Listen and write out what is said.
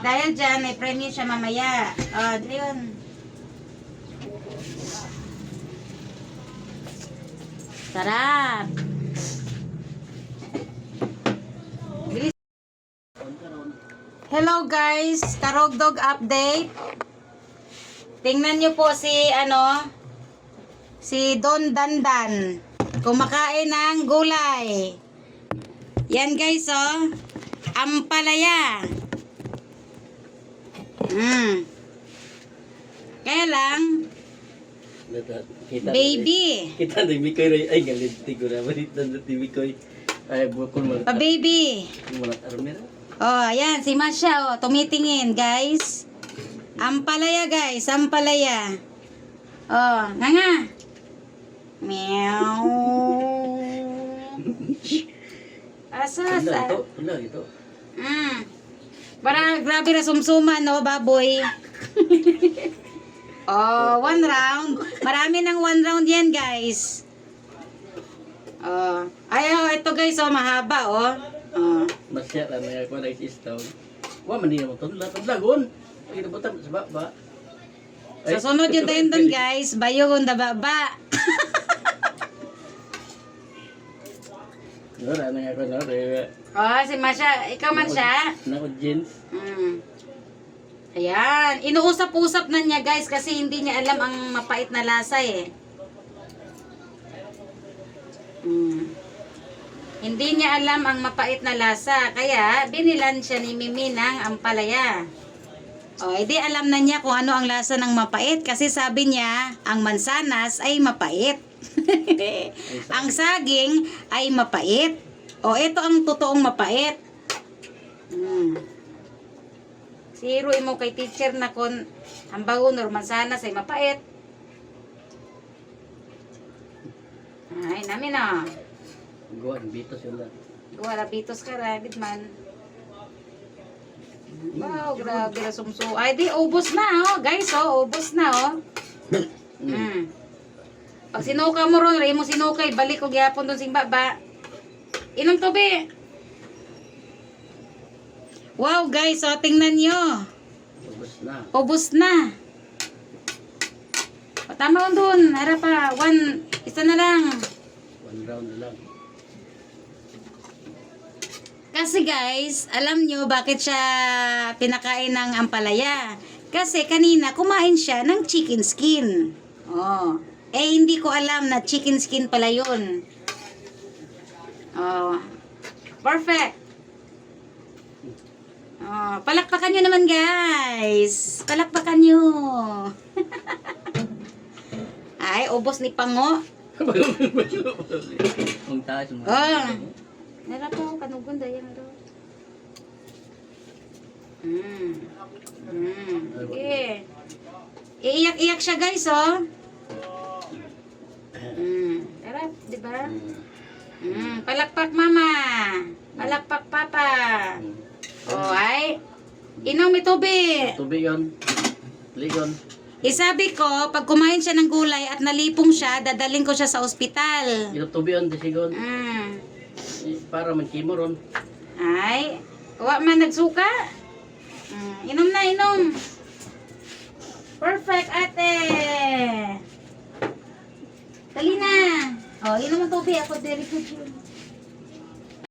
Dahil dyan, may premium siya mamaya. Oh, dito yun. Sarap. Hello guys, Karogdog update. Tingnan niyo po si ano, si Don Dandan. Kumakain ng gulay. Yan guys oh. Ampalaya. Mm. Kaya lang, baby. Kita na Mikoy rin. Ay, galit. Tigo na. Malit na natin Mikoy. Ay, bukol mo. Pa baby. Mo na armera. Oh, ayan, si Masha, oh, tumitingin, guys. Ampalaya, guys, ampalaya. Oh, nga nga. Meow. Asa, asa. ito. Tula ito. Mm. Para grabe na sumsuma, no, baboy. oh, one round. Marami ng one round yan, guys. Oh. Ay, oh, ito guys, oh, mahaba, oh. Oh. Masya na ako na isistaw. Wa man niya mo tula. Tulagon. Ay, nabutan sa baba. Sa sunod yung tayo doon, guys, bayong baba. Wala na ako na. Oh, si Masha, ikaw man siya. Na jeans. Mm. Ayan, inuusap-usap na niya guys kasi hindi niya alam ang mapait na lasa eh. Mm. Hindi niya alam ang mapait na lasa, kaya binilan siya ni Mimi ng ampalaya. O, edi alam na niya kung ano ang lasa ng mapait kasi sabi niya, ang mansanas ay mapait. ang saging ay mapait. O, ito ang totoong mapait. Mm. Zero mo kay teacher na kon ang bagon or mansanas ay mapait. Ay, namin na. Gawa, bitos yun lang. Gawa rabitos ka, rabbit man. Wow, grabe na sumsu. Ay, di, ubos na, oh. Guys, oh, ubos na, oh. Mm. Pag sinuka mo ron, rin mo sinukay, balik ko gyapon doon sing baba. Inom tobe. Wow, guys, oh, tingnan nyo. Ubus na. Ubos na. O, tama ko doon. Harap pa. One, isa na lang. One round na lang. Kasi guys, alam nyo bakit siya pinakain ng ampalaya? Kasi kanina kumain siya ng chicken skin. Oh. Eh hindi ko alam na chicken skin pala yun. Oh. Perfect. Oh, palakpakan nyo naman guys. Palakpakan nyo. Ay, ubos ni Pango. Ang taas mo. Oh. Nara po, kanugon daya nga daw. Mm. Mm. Okay. Iiyak-iyak siya guys, oh. Mm. Tara, di ba? Mm. Palakpak mama. Palakpak papa. Oh, ay. Inom ito, be. Tubig yun. Ligon. Isabi ko, pag kumain siya ng gulay at nalipong siya, dadaling ko siya sa ospital. Inom tubig yun, disigon. Mm. Eh, Para man kimo ron. Ay, wa man nagsuka. Mm, inom na, inom. Perfect, ate. Dali na. Oh, inom ang tubig. Ako, yun.